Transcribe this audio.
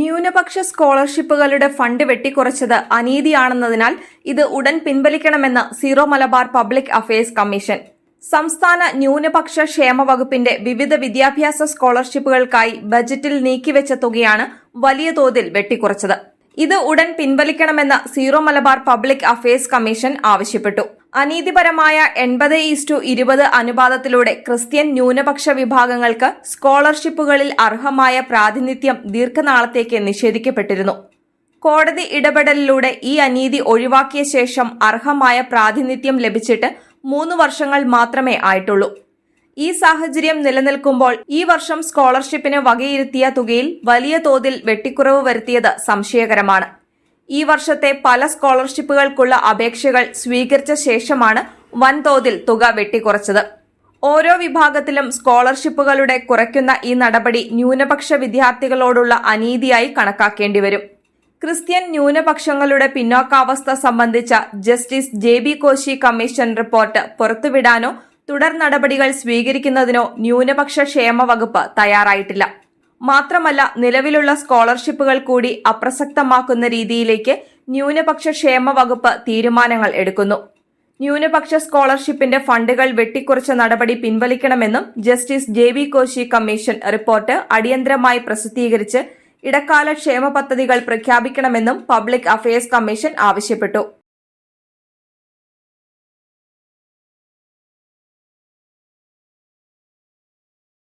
ന്യൂനപക്ഷ സ്കോളർഷിപ്പുകളുടെ ഫണ്ട് വെട്ടിക്കുറച്ചത് അനീതിയാണെന്നതിനാൽ ഇത് ഉടൻ പിൻവലിക്കണമെന്ന് Syro Malabar public affairs commission. സംസ്ഥാന ന്യൂനപക്ഷ ക്ഷേമ വകുപ്പിന്റെ വിവിധ വിദ്യാഭ്യാസ സ്കോളർഷിപ്പുകൾക്കായി ബജറ്റിൽ നീക്കിവെച്ച തുകയാണ് വലിയ തോതിൽ വെട്ടിക്കുറച്ചത്. ഇത് ഉടൻ പിൻവലിക്കണമെന്ന് Syro Malabar public affairs commission ആവശ്യപ്പെട്ടു. അനീതിപരമായ എൺപത് ഈസ്റ്റു ഇരുപത് അനുപാതത്തിലൂടെ ക്രിസ്ത്യൻ ന്യൂനപക്ഷ വിഭാഗങ്ങൾക്ക് സ്കോളർഷിപ്പുകളിൽ അർഹമായ പ്രാതിനിധ്യം ദീർഘനാളത്തേക്ക് നിഷേധിക്കപ്പെട്ടിരുന്നു. കോടതി ഇടപെടലിലൂടെ ഈ അനീതി ഒഴിവാക്കിയ ശേഷം അർഹമായ പ്രാതിനിധ്യം ലഭിച്ചിട്ട് മൂന്ന് വർഷങ്ങൾ മാത്രമേ ആയിട്ടുള്ളൂ. ഈ സാഹചര്യം നിലനിൽക്കുമ്പോൾ ഈ വർഷം സ്കോളർഷിപ്പിന് വകയിരുത്തിയ തുകയിൽ വലിയ തോതിൽ വെട്ടിക്കുറവ് വരുത്തിയത് സംശയകരമാണ്. ഈ വർഷത്തെ പല സ്കോളർഷിപ്പുകൾക്കുള്ള അപേക്ഷകൾ സ്വീകരിച്ച ശേഷമാണ് വൻതോതിൽ തുക വെട്ടിക്കുറച്ചത്. ഓരോ വിഭാഗത്തിലും സ്കോളർഷിപ്പുകളുടെ കുറയ്ക്കുന്ന ഈ നടപടി ന്യൂനപക്ഷ വിദ്യാർത്ഥികളോടുള്ള അനീതിയായി കണക്കാക്കേണ്ടി വരും. ക്രിസ്ത്യൻ ന്യൂനപക്ഷങ്ങളുടെ പിന്നോക്കാവസ്ഥ സംബന്ധിച്ച justice J B Koshy commission report പുറത്തുവിടാനോ തുടർ നടപടികൾ സ്വീകരിക്കുന്നതിനോ ന്യൂനപക്ഷ ക്ഷേമ വകുപ്പ് തയ്യാറായിട്ടില്ല. മാത്രമല്ല നിലവിലുള്ള സ്കോളർഷിപ്പുകൾ കൂടി അപ്രസക്തമാക്കുന്ന രീതിയിലേക്ക് ന്യൂനപക്ഷ ക്ഷേമ വകുപ്പ് തീരുമാനങ്ങൾ എടുക്കുന്നു. ന്യൂനപക്ഷ സ്കോളർഷിപ്പിന്റെ ഫണ്ടുകൾ വെട്ടിക്കുറച്ച നടപടി പിൻവലിക്കണമെന്നും justice J V Koshy commission report അടിയന്തരമായി പ്രസിദ്ധീകരിച്ച് ഇടക്കാല ക്ഷേമ പദ്ധതികൾ പ്രഖ്യാപിക്കണമെന്നും പബ്ലിക് അഫയേഴ്സ് കമ്മീഷൻ ആവശ്യപ്പെട്ടു.